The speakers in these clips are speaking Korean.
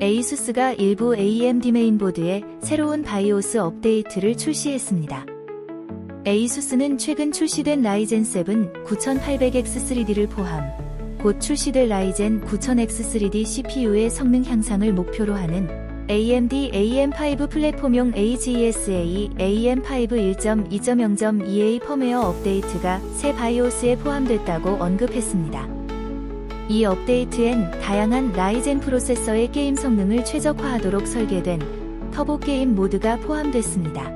에이수스가 일부 AMD 메인보드에 새로운 바이오스 업데이트를 출시했습니다. 에이수스는 최근 출시된 라이젠 7 9800X3D를 포함, 곧 출시될 라이젠 9000X3D CPU의 성능 향상을 목표로 하는 AMD AM5 플랫폼용 AGESA AM5 1.2.0.2A 펌웨어 업데이트가 새 바이오스에 포함됐다고 언급했습니다. 이 업데이트엔 다양한 라이젠 프로세서의 게임 성능을 최적화하도록 설계된 터보 게임 모드가 포함됐습니다.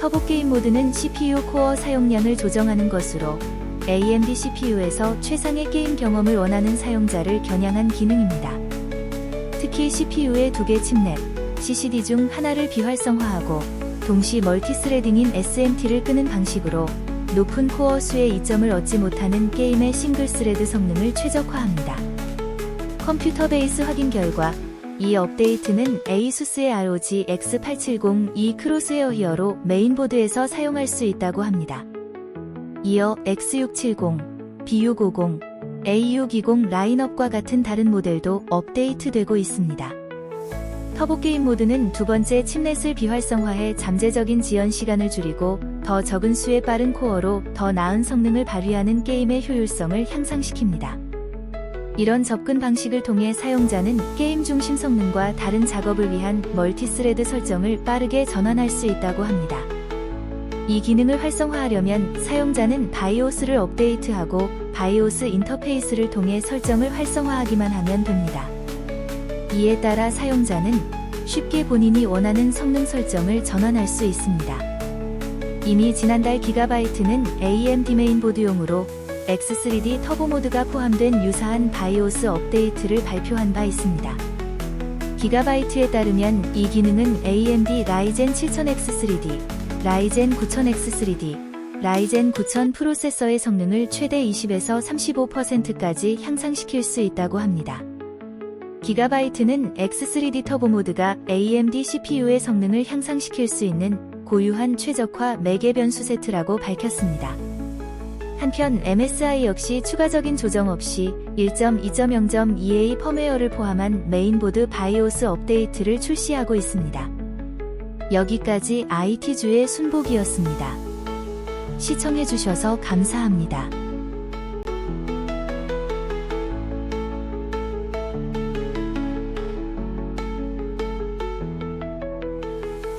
터보 게임 모드는 CPU 코어 사용량을 조정하는 것으로 AMD CPU에서 최상의 게임 경험을 원하는 사용자를 겨냥한 기능입니다. 특히 CPU의 두 개 칩넷, CCD 중 하나를 비활성화하고 동시 멀티스레딩인 SMT를 끄는 방식으로 높은 코어 수의 이점을 얻지 못하는 게임의 싱글 스레드 성능을 최적화합니다. 컴퓨터 베이스 확인 결과 이 업데이트는 ASUS의 ROG X870E 크로스웨어 히어로 메인보드에서 사용할 수 있다고 합니다. 이어 X670, B650, A620 라인업과 같은 다른 모델도 업데이트되고 있습니다. 터보 게임 모드는 두 번째 칩넷을 비활성화해 잠재적인 지연 시간을 줄이고 더 적은 수의 빠른 코어로 더 나은 성능을 발휘하는 게임의 효율성을 향상시킵니다. 이런 접근 방식을 통해 사용자는 게임 중심 성능과 다른 작업을 위한 멀티스레드 설정을 빠르게 전환할 수 있다고 합니다. 이 기능을 활성화하려면 사용자는 바이오스를 업데이트하고 바이오스 인터페이스를 통해 설정을 활성화하기만 하면 됩니다. 이에 따라 사용자는 쉽게 본인이 원하는 성능 설정을 전환할 수 있습니다. 이미 지난달 기가바이트는 AMD 메인보드용으로 X3D 터보 모드가 포함된 유사한 바이오스 업데이트를 발표한 바 있습니다. 기가바이트에 따르면 이 기능은 AMD 라이젠 7000X3D, 라이젠 9000X3D, 라이젠 9000 프로세서의 성능을 최대 20에서 35%까지 향상시킬 수 있다고 합니다. 기가바이트는 X3D 터보 모드가 AMD CPU의 성능을 향상시킬 수 있는 고유한 최적화 매개 변수 세트라고 밝혔습니다. 한편 MSI 역시 추가적인 조정 없이 1.2.0.2A 펌웨어를 포함한 메인보드 바이오스 업데이트를 출시하고 있습니다. 여기까지 IT주의 순복이었습니다. 시청해주셔서 감사합니다.